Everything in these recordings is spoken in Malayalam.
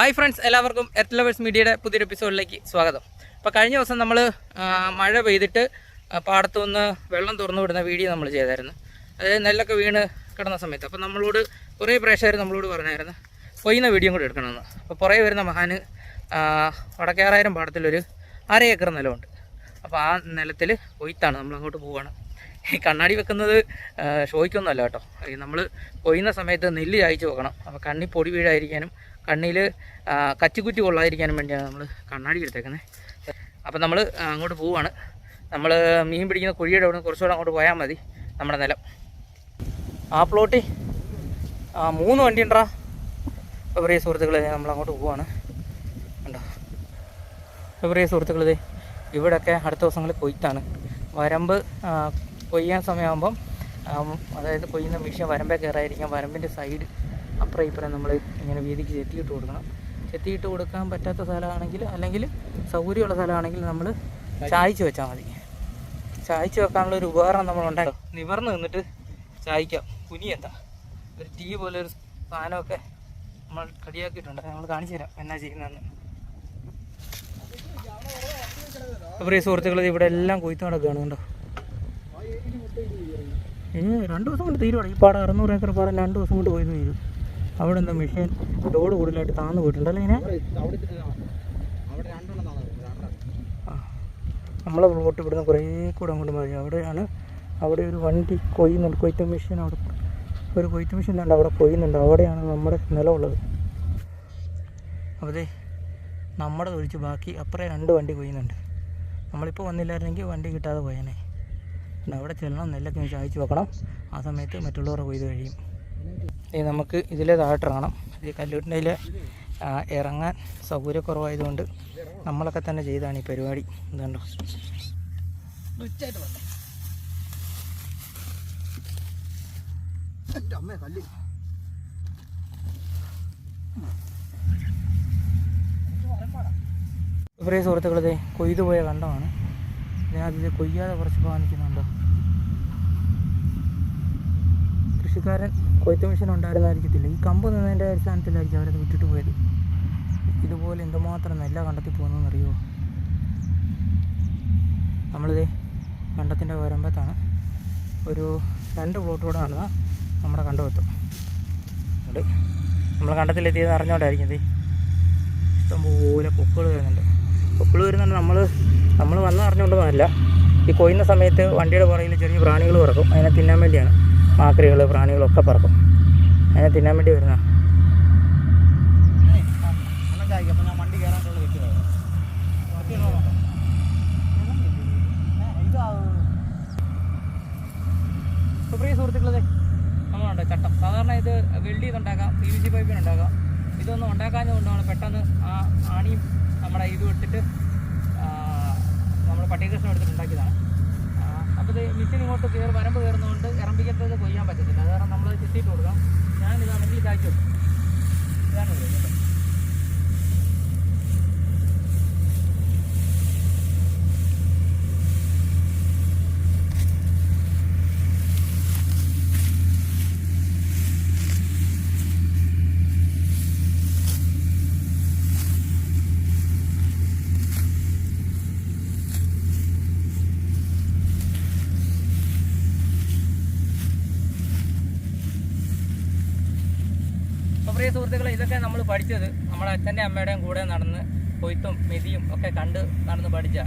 ഹായ് ഫ്രണ്ട്സ് എല്ലാവർക്കും എർത്ത് ലവേഴ്സ് മീഡിയയുടെ പുതിയൊരു എപ്പിസോഡിലേക്ക് സ്വാഗതം. അപ്പോൾ കഴിഞ്ഞ ദിവസം നമ്മൾ മഴ പെയ്തിട്ട് പാടത്തുനിന്ന് വെള്ളം തുറന്നു വിടുന്ന വീഡിയോ നമ്മൾ ചെയ്തായിരുന്നു. അതായത് നെല്ലൊക്കെ വീണ് കിടന്ന സമയത്ത്. അപ്പോൾ നമ്മളോട് കുറേ പ്രേക്ഷകർ നമ്മളോട് പറഞ്ഞായിരുന്നു കൊയ്യുന്ന വീഡിയോ കൂടെ എടുക്കണമെന്ന്. അപ്പോൾ പുറകെ വരുന്ന മഹാന് വടക്കേറായിരം പാടത്തിലൊരു അര ഏക്കർ നിലമുണ്ട്. അപ്പോൾ ആ നിലത്തിൽ കൊയ്ത്താണ് നമ്മൾ അങ്ങോട്ട് പോവുകയാണ് ഈ കണ്ണാടി വെക്കുന്നത് ഷോയ്ക്കൊന്നുമല്ല കേട്ടോ. നമ്മൾ കൊയ്യുന്ന സമയത്ത് നെല്ല് ചായച്ച് വെക്കണം. അപ്പോൾ കണ്ണി പൊടി വീഴാതിരിക്കാനും കണ്ണിൽ കച്ചിക്കുറ്റി കൊള്ളാതിരിക്കാനും വേണ്ടിയാണ് നമ്മൾ കണ്ണാടി എടുത്തേക്കുന്നത്. അപ്പം നമ്മൾ അങ്ങോട്ട് പോവുകയാണ് നമ്മൾ മീൻ പിടിക്കുന്ന കുഴിയുടെ അവിടെ കുറച്ചുകൂടെ അങ്ങോട്ട് പോയാൽ മതി നമ്മുടെ നിലം. ആ പ്ലോട്ടി ആ മൂന്ന് വണ്ടി ഉണ്ടാ അപ്പോൾ പ്രിയ സുഹൃത്തുക്കളെ നമ്മൾ അങ്ങോട്ട് പോവുകയാണ് ഉണ്ടോ അപ്പോൾ പ്രിയ സുഹൃത്തുക്കളെ ഇവിടെയൊക്കെ അടുത്ത ദിവസങ്ങളിൽ കൊയ്ത്താണ്. വരമ്പ് കൊയ്യാൻ സമയമാകുമ്പം അതായത് കൊയ്യുന്ന മെഷീൻ വരമ്പേ കയറായിരിക്കാം വരമ്പിന്റെ സൈഡ് അപ്പുറം ഇപ്പുറം നമ്മൾ ഇങ്ങനെ വീതിക്ക് ചെത്തിയിട്ട് കൊടുക്കണം. ചെത്തിയിട്ട് കൊടുക്കാൻ പറ്റാത്ത സ്ഥലമാണെങ്കിൽ അല്ലെങ്കിൽ സൗകര്യമുള്ള സ്ഥലമാണെങ്കിൽ നമ്മൾ ചായച്ച് വെച്ചാൽ മതി. ചായച്ച് വെക്കാനുള്ള ഒരു ഉപകരണം നമ്മൾ ഉണ്ടാകും നിവർന്ന് നിന്നിട്ട് ചായക്കാം എന്താ? ഒരു ടീ പോലെ ഒരു സാധനമൊക്കെ നമ്മൾ റെഡിയാക്കിയിട്ടുണ്ട്. നമ്മൾ കാണിച്ചു തരാം എന്നാ ചെയ്യുന്നതെന്ന്. പ്രിയ സുഹൃത്തുക്കൾ ഇവിടെ എല്ലാം കൊയ്ത്ത് നടക്കുകയാണ് കണ്ടോ? ഏ രണ്ട് ദിവസം കൊണ്ട് തീരുവാണ്. ഈ പാടം അറുന്നൂറ് ഏക്കർ പാടം രണ്ട് ദിവസം കൊണ്ട് കൊയ്ത് തീരും. അവിടെ എന്താ മെഷീൻ ലോഡ് കൂടുതലായിട്ട് താന്ന് പോയിട്ടുണ്ടല്ലോ ഇങ്ങനെ. നമ്മളെ പ്ലോട്ട് ഇവിടുന്ന് കുറേ കൂടെ അങ്ങോട്ട് മതി അവിടെയാണ് അവിടെ ഒരു വണ്ടി കൊയ്യുന്നുണ്ട്. കൊയ്ത്ത് മെഷീൻ അവിടെ ഒരു കൊയ്ത്ത് മെഷീൻ ഉണ്ട് അവിടെ കൊയ്യുന്നുണ്ട്. അവിടെയാണ് നമ്മുടെ നിലമുള്ളത് അതെ നമ്മുടെ ഒഴിച്ച് ബാക്കി അപ്പുറേ രണ്ട് വണ്ടി കൊയ്യുന്നുണ്ട്. നമ്മളിപ്പോൾ വന്നില്ലായിരുന്നെങ്കിൽ വണ്ടി കിട്ടാതെ പോയേനെ. അവിടെ ചെല്ലണം നെല്ലൊക്കെ ചായച്ച് വെക്കണം. ആ സമയത്ത് മറ്റുള്ളവരെ കൊയ്ത് കഴിയും. ഈ നമുക്ക് ഇതിലെ താഴ്ത്തിറങ്ങണം ഈ കല്ലൂട്ടിന്റെ ഇറങ്ങാൻ സൗകര്യക്കുറവായതുകൊണ്ട് നമ്മളൊക്കെ തന്നെ ചെയ്താണ് ഈ പരിപാടി. എന്തുണ്ടോ പ്രിയ സുഹൃത്തുക്കളെ കൊയ്തു പോയ കണ്ടമാണ്. ഇതിനകത്ത് ഇത് കൊയ്യാതെ കുറച്ച് പോകാൻ നിൽക്കുന്നുണ്ടോ? കൃഷിക്കാരൻ കൊയ്ത്ത് മെഷീൻ ഉണ്ടായിരുന്നായിരിക്കത്തില്ല ഈ കമ്പ് നിന്നതിന്റെ അടിസ്ഥാനത്തിലായിരിക്കും അവരത് വിട്ടിട്ട് പോയത്. ഇതുപോലെ എന്തുമാത്രം നെല്ല കണ്ടെത്തി പോകുന്നതെന്നറിയുമോ നമ്മളിത് കണ്ടത്തിന്റെ വരമ്പത്താണ്. ഒരു രണ്ട് പ്ലോട്ട് കൂടെ നടന്നാൽ നമ്മുടെ കണ്ടുവെത്തും അതുകൊണ്ട് നമ്മൾ കണ്ടത്തിലെത്തിയത് അറിഞ്ഞോണ്ടായിരിക്കും ഇത്. ഇഷ്ടംപോലെ പൊക്കൾ വരുന്നുണ്ട്. പൊക്കൾ വരുന്നുണ്ട് നമ്മൾ നമ്മൾ വന്ന് അറിഞ്ഞുകൊണ്ടൊന്നുമല്ല. ഈ കൊയ്യുന്ന സമയത്ത് വണ്ടിയുടെ പുറകിൽ ചെറിയ പ്രാണികൾ പറക്കും. അതിനെ തിന്നാൻ വേണ്ടിയാണ്. മാക്രികൾ പ്രാണികളൊക്കെ പറക്കും. അതിനെ തിന്നാൻ വേണ്ടി വരുന്ന പ്രിയ സുഹൃത്തുക്കളെ നമ്മളുണ്ട് ചട്ടം. സാധാരണ ഇത് വെൽഡ് ഇതുണ്ടാക്കാം പി വി സി പൈപ്പിനുണ്ടാക്കാം ഇതൊന്നും ഉണ്ടാക്കാഞ്ഞതുകൊണ്ടാണ് പെട്ടെന്ന് ആ ആണിയും നമ്മുടെ ഇത് വിട്ടിട്ട് നമ്മൾ പട്ടികൃഷ്ണൻ എടുത്തിട്ട് ഇത് മിഷീൻ ഇങ്ങോട്ട് കയറി വരമ്പ് കയറുന്നതുകൊണ്ട് ഇറമ്പിക്കത്തത് കൊയ്യാൻ പറ്റത്തില്ല. കാരണം നമ്മൾ ചെത്തിയിട്ട് കൊടുക്കാം. ഞാൻ ഇതാണെങ്കിൽ ചായ്ച്ചു ഇതാണ് ഇത് കേട്ടോ. അപ്പോൾ പ്രിയ സുഹൃത്തുക്കളെ ഇതൊക്കെ നമ്മൾ പഠിച്ചത് നമ്മുടെ അച്ഛന്റെ അമ്മയുടെയും കൂടെ നടന്ന് കൊയ്ത്തും മെതിയും ഒക്കെ കണ്ട് നടന്ന് പഠിച്ച.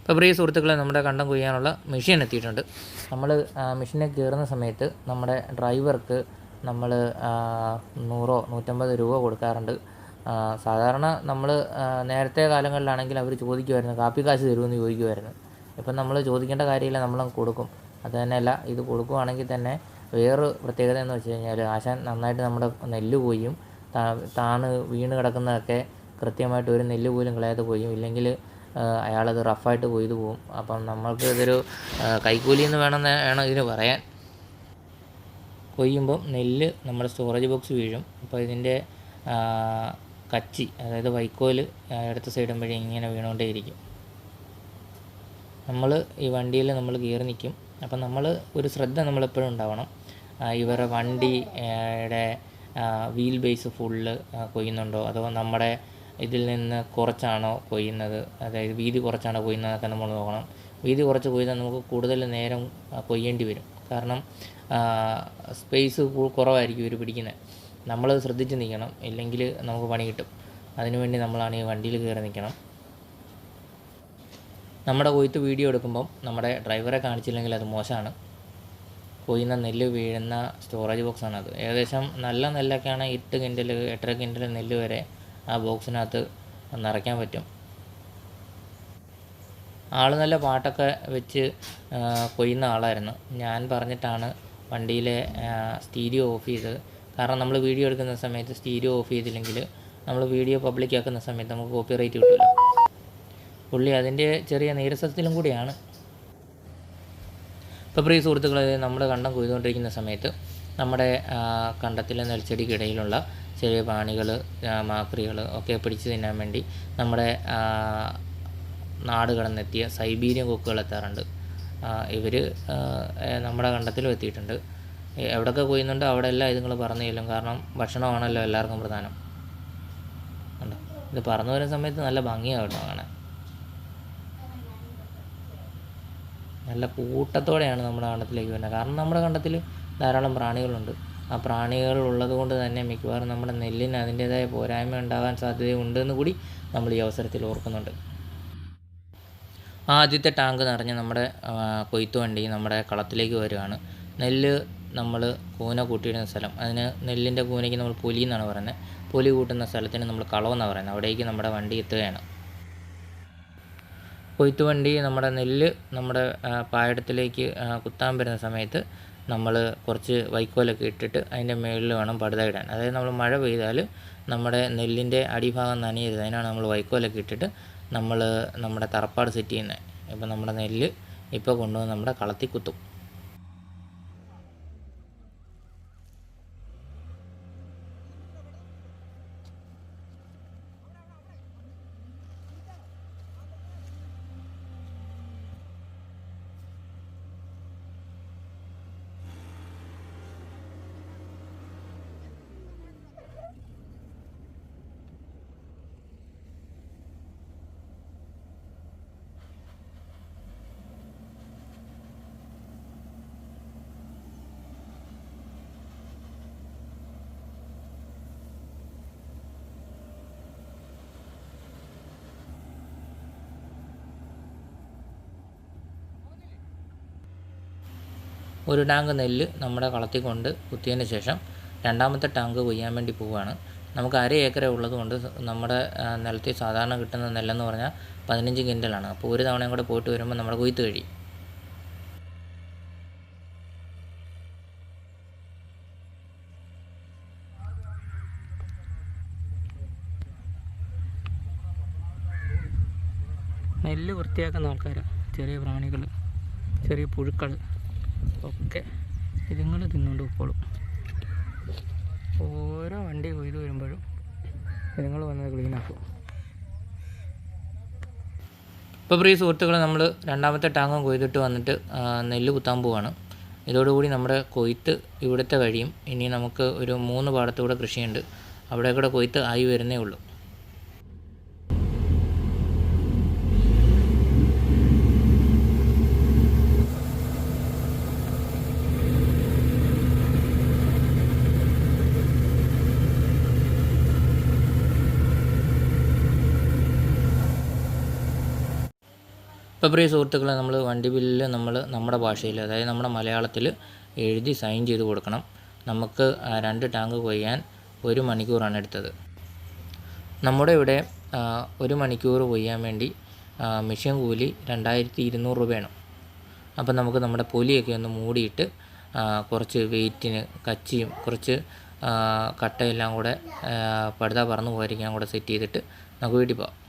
ഇപ്പോൾ പ്രിയ സുഹൃത്തുക്കളെ നമ്മുടെ കണ്ടം കൊയ്യാനുള്ള മെഷീൻ എത്തിയിട്ടുണ്ട്. നമ്മൾ മെഷീനെ കയറുന്ന സമയത്ത് നമ്മുടെ ഡ്രൈവർക്ക് നമ്മൾ നൂറോ നൂറ്റമ്പത് രൂപ കൊടുക്കാറുണ്ട്. സാധാരണ നമ്മൾ നേരത്തെ കാലങ്ങളിലാണെങ്കിൽ അവർ ചോദിക്കുമായിരുന്നു കാപ്പി കാശ് തരുമെന്ന് ചോദിക്കുമായിരുന്നു ഇപ്പം നമ്മൾ ചോദിക്കേണ്ട കാര്യമില്ല നമ്മൾ കൊടുക്കും. അത് തന്നെയല്ല ഇത് കൊടുക്കുവാണെങ്കിൽ തന്നെ വേറൊരു പ്രത്യേകത എന്ന് വെച്ച് കഴിഞ്ഞാൽ ആശാൻ നന്നായിട്ട് നമ്മുടെ നെല്ല് താ- താണ് വീണ് കിടക്കുന്നതൊക്കെ കൃത്യമായിട്ട് ഒരു നെല്ല് പോലും കളയാതെ കൊയ്യും. ഇല്ലെങ്കിൽ അയാളത് റഫായിട്ട് കൊയ്തു പോകും അപ്പം നമ്മൾക്ക് ഇതൊരു കൈക്കൂലി എന്ന് വേണമെന്ന് വേണം ഇതിന് പറയാൻ. കൊയ്യുമ്പം നെല്ല് നമ്മുടെ സ്റ്റോറേജ് ബോക്സ് വീഴും. അപ്പോൾ ഇതിന്റെ കച്ചി അതായത് വൈക്കോൽ ആ, സൈഡുമ്പോഴേ ഇങ്ങനെ വീണുകൊണ്ടേയിരിക്കും. നമ്മൾ ഈ വണ്ടിയിൽ നമ്മൾ കയറി നിൽക്കും. അപ്പം നമ്മൾ ഒരു ശ്രദ്ധ നമ്മളെപ്പോഴും ഉണ്ടാവണം. ഇവരുടെ വണ്ടിയുടെ വീൽ ബേസ് ഫുള്ള് കൊയ്യുന്നുണ്ടോ? അതോ നമ്മുടെ ഇതിൽ നിന്ന് കുറച്ചാണോ കൊയ്യുന്നത്? അതായത് വീതി കുറച്ചാണോ കൊയ്യുന്നതൊക്കെ നമ്മൾ നോക്കണം. വീതി കുറച്ച് കൊയ്താൽ നമുക്ക് കൂടുതൽ നേരം കൊയ്യേണ്ടി വരും. കാരണം സ്പേസ് കുറവായിരിക്കും ഇവർ പിടിക്കുന്നത് നമ്മളത് ശ്രദ്ധിച്ച് നിൽക്കണം. ഇല്ലെങ്കിൽ നമുക്ക് പണി കിട്ടും. അതിനുവേണ്ടി നമ്മളാണ് ഈ വണ്ടിയിൽ കയറി നിൽക്കണം. നമ്മുടെ കൊയ്ത്ത് വീഡിയോ എടുക്കുമ്പം നമ്മുടെ ഡ്രൈവറെ കാണിച്ചില്ലെങ്കിൽ അത് മോശമാണ്. കൊയ്യുന്ന നെല്ല് വീഴുന്ന സ്റ്റോറേജ് ബോക്സാണ് അത്. ഏകദേശം നല്ല നെല്ലൊക്കെയാണ് എട്ട് കിന്റൽ എട്ടര കിന്റൽ നെല്ല് വരെ ആ ബോക്സിനകത്ത് നിറയ്ക്കാൻ പറ്റും. ആൾ നല്ല പാട്ടൊക്കെ വെച്ച് കൊയ്യുന്ന ആളായിരുന്നു. ഞാൻ പറഞ്ഞിട്ടാണ് വണ്ടിയിലെ സ്റ്റീരിയോ ഓഫ് ചെയ്തത്. കാരണം നമ്മൾ വീഡിയോ എടുക്കുന്ന സമയത്ത് സ്റ്റീരിയോ ഓഫ് ചെയ്തില്ലെങ്കിൽ നമ്മൾ വീഡിയോ പബ്ലിക് ആക്കുന്ന സമയത്ത് നമുക്ക് കോപ്പി റേറ്റ് കിട്ടില്ല പുള്ളി അതിന്റെ ചെറിയ നീരസത്തിലും കൂടിയാണ്. ഇപ്പോൾ പ്രിയ സുഹൃത്തുക്കളെ നമ്മുടെ കണ്ടം കൊയ്തുകൊണ്ടിരിക്കുന്ന സമയത്ത് നമ്മുടെ കണ്ടത്തിലെ നെൽച്ചെടിക്കിടയിലുള്ള ചെറിയ പ്രാണികൾ മാക്രികൾ ഒക്കെ പിടിച്ചു തിന്നാൻ വേണ്ടി നമ്മുടെ നാട് കടന്നെത്തിയ സൈബീരിയൻ കൊക്കുകൾ എത്താറുണ്ട്. ഇവർ നമ്മുടെ കണ്ടത്തിലും എത്തിയിട്ടുണ്ട്. എവിടെയൊക്കെ കൊയ്യുന്നുണ്ട് അവിടെ എല്ലാം ഇതുങ്ങൾ പറഞ്ഞു ചെല്ലും കാരണം ഭക്ഷണമാണല്ലോ എല്ലാവർക്കും പ്രധാനം. കണ്ടോ? ഇത് പറഞ്ഞു വരുന്ന സമയത്ത് നല്ല ഭംഗിയാണ് കേട്ടോ കാണാൻ. നല്ല കൂട്ടത്തോടെയാണ് നമ്മുടെ കണ്ടത്തിലേക്ക് വരുന്നത്. കാരണം നമ്മുടെ കണ്ടത്തിൽ ധാരാളം പ്രാണികളുണ്ട്. ആ പ്രാണികൾ ഉള്ളത് കൊണ്ട് തന്നെ മിക്കവാറും നമ്മുടെ നെല്ലിന് അതിന്റേതായ പോരായ്മ ഉണ്ടാകാൻ സാധ്യതയുണ്ടെന്ന് കൂടി നമ്മൾ ഈ അവസരത്തിൽ ഓർക്കുന്നുണ്ട്. ആദ്യത്തെ ടാങ്ക് നിറഞ്ഞ് നമ്മുടെ ആ, കൊയ്ത്ത് വണ്ടി നമ്മുടെ കളത്തിലേക്ക് വരികയാണ് നെല്ല് നമ്മൾ കൂന കൂട്ടിയിടുന്ന സ്ഥലം. അതിന് നെല്ലിന്റെ കൂനയ്ക്ക് നമ്മൾ പുലി എന്നാണ് പറയുന്നത്. പുലി കൂട്ടുന്ന സ്ഥലത്തിന് നമ്മൾ കളവെന്നാണ് പറയുന്നത്. അവിടേക്ക് നമ്മുടെ വണ്ടി എത്തുകയാണ്. കൊയ്ത്ത് വണ്ടി നമ്മുടെ നെല്ല് നമ്മുടെ പായടത്തിലേക്ക് കുത്താൻ വരുന്ന സമയത്ത് നമ്മൾ കുറച്ച് വൈക്കോലൊക്കെ ഇട്ടിട്ട് അതിന്റെ മുകളിൽ വേണം പടുത ഇടാൻ. അതായത് നമ്മൾ മഴ പെയ്താൽ നമ്മുടെ നെല്ലിന്റെ അടിഭാഗം നനയരുത്. അതിനാണ് നമ്മൾ വൈക്കോലൊക്കെ ഇട്ടിട്ട് നമ്മൾ നമ്മുടെ തറപ്പാട് സെറ്റ് ചെയ്യുന്നത് ഇപ്പം നമ്മുടെ നെല്ല് ഇപ്പോൾ കൊണ്ടുവന്ന് നമ്മുടെ കളത്തിൽ കുത്തും. ഒരു ടാങ്ക് നെല്ല് നമ്മുടെ കളത്തിൽ കൊണ്ട് കുത്തിയതിന് ശേഷം രണ്ടാമത്തെ ടാങ്ക് കൊയ്യാൻ വേണ്ടി പോവുകയാണ്. നമുക്ക് അര ഏക്കറ ഉള്ളതുകൊണ്ട് നമ്മുടെ നിലത്തിൽ സാധാരണ കിട്ടുന്ന നെല്ലെന്ന് പറഞ്ഞാൽ പതിനഞ്ച് ക്വിന്റലാണ്. അപ്പോൾ ഒരു തവണയും കൂടെ പോയിട്ട് വരുമ്പോൾ നമ്മുടെ കൊയ്ത്ത് കഴിയും. നെല്ല് വൃത്തിയാക്കുന്ന ആൾക്കാരാണ് ചെറിയ പ്രാണികൾ ചെറിയ പുഴുക്കൾ ഒക്കെ ഇതുങ്ങൾ തിന്നുകൊണ്ട് പോയിക്കോളും ഓരോ വണ്ടി കൊയ്ത് വരുമ്പോഴും ഇതുങ്ങൾ വന്നത് ക്ലീനാക്കും ഇപ്പോൾ പ്രിയ സുഹൃത്തുക്കളെ നമ്മൾ രണ്ടാമത്തെ ടാങ്കം കൊയ്തിട്ട് വന്നിട്ട് നെല്ല് കുത്താൻ പോവാണ്. ഇതോടുകൂടി നമ്മുടെ കൊയ്ത്ത് ഇവിടുത്തെ കഴിയും ഇനി നമുക്ക് ഒരു മൂന്ന് പാടത്തൂടെ കൃഷിയുണ്ട്. അവിടെ കൂടെ കൊയ്ത്ത് ആയി വരുന്നേ ഉള്ളൂ. ഇപ്പോൾ പ്രിയ സുഹൃത്തുക്കളെ നമ്മൾ വണ്ടി ബില്ലിൽ നമ്മൾ നമ്മുടെ ഭാഷയിൽ അതായത് നമ്മുടെ മലയാളത്തിൽ എഴുതി സൈൻ ചെയ്ത് കൊടുക്കണം. നമുക്ക് രണ്ട് ടാങ്ക് കൊയ്യാൻ ഒരു മണിക്കൂറാണ് എടുത്തത്. നമ്മുടെ ഇവിടെ ഒരു മണിക്കൂർ കൊയ്യാൻ വേണ്ടി മെഷീൻ കൂലി രണ്ടായിരത്തി ഇരുന്നൂറ് രൂപയാണ്. അപ്പം നമുക്ക് നമ്മുടെ പൊലിയൊക്കെ ഒന്ന് മൂടിയിട്ട് കുറച്ച് വെയിറ്റിന് കച്ചിയും കുറച്ച് കട്ടയെല്ലാം കൂടെ പടുത പറന്ന് പോയിരിക്കാൻ കൂടെ സെറ്റ് ചെയ്തിട്ട് നമുക്ക് വീട്ടിൽ പോകാം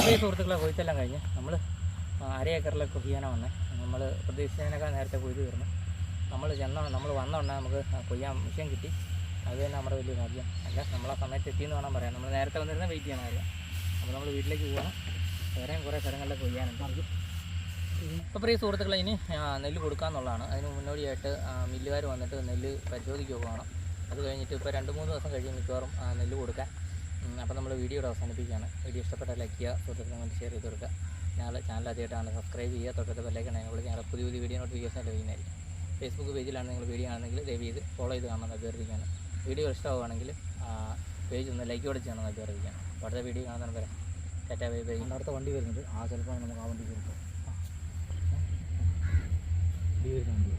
ഈ സുഹൃത്തുക്കളെ കൊയ്ത്തെല്ലാം കഴിഞ്ഞ് നമ്മൾ അര ഏക്കറിലൊക്കെ കൊയ്യാനാണ് വന്നത് നമ്മൾ പ്രതീക്ഷിച്ചതിനേക്കാൾ നേരത്തെ കൊയ്ത് തീർന്നു. നമ്മൾ ചെന്ന നമ്മൾ വന്നോണ്ടാ നമുക്ക് കൊയ്യാൻ മിഷ്യൻ കിട്ടി. അത് തന്നെ നമ്മുടെ വലിയ ഭാഗ്യം. അല്ല നമ്മൾ ആ സമയത്ത് എത്തിയെന്ന് വേണം പറയാം. നമ്മൾ നേരത്തെ വന്നിരുന്ന വെയിറ്റ് ചെയ്യണം അറിയാം അപ്പോൾ നമ്മൾ വീട്ടിലേക്ക് പോകണം വേറെയും കുറേ സ്ഥലങ്ങളിൽ കൊയ്യാനുണ്ട്. ഇപ്പോൾ പ്രിയ സുഹൃത്തുക്കളെ ഇനി നെല്ല് കൊടുക്കാമെന്നുള്ളതാണ് അതിന് മുന്നോടിയായിട്ട് മില്ലുകാർ വന്നിട്ട് നെല്ല് പരിശോധിക്കുക പോകണം അത് കഴിഞ്ഞിട്ട് ഇപ്പോൾ രണ്ട് മൂന്ന് ദിവസം കഴിയും മിക്കവാറും നെല്ല് കൊടുക്കാൻ. അപ്പോൾ നമ്മൾ വീഡിയോ ഇവിടെ അവസാനിപ്പിക്കുകയാണ്. വീഡിയോ ഇഷ്ടപ്പെട്ടാൽ ലൈക്ക് ചെയ്യുക സുഹൃത്തുക്കളെ കൊണ്ട് ഷെയർ ചെയ്ത് കൊടുക്കുക. ഞങ്ങൾ ചാനൽ ആദ്യമായിട്ടാണ് സബ്സ്ക്രൈബ് ചെയ്യുക തൊട്ടടുത്ത് ബെല്ലൈക്കൺ ഞങ്ങൾ ഞങ്ങൾ പുതിയ പുതിയ വീഡിയോ നോട്ടിഫിക്കേഷൻ ലഭിക്കുന്നതായിരിക്കും. ഫേസ്ബുക്ക് പേജിലാണ് നിങ്ങൾ വീഡിയോ ആണെങ്കിൽ ദയവ് ചെയ്ത് ഫോളോ ചെയ്ത് കാണാൻ അഭ്യർത്ഥിക്കുകയാണ്. വീഡിയോ ഇഷ്ടമാവുകയാണെങ്കിൽ പേജ് ഒന്ന് ലൈക്ക് കൂടെ ചെയ്യണമെന്ന് അഭ്യർത്ഥിക്കുകയാണ്. അപ്പോൾ അടുത്ത വീഡിയോ കാണാൻ വരാം ടാറ്റാ ബൈ ബൈ. അടുത്ത വണ്ടി വരുന്നത് ആ ചിലപ്പോൾ നമുക്ക് ആ വണ്ടി വരുമ്പോൾ വണ്ടി.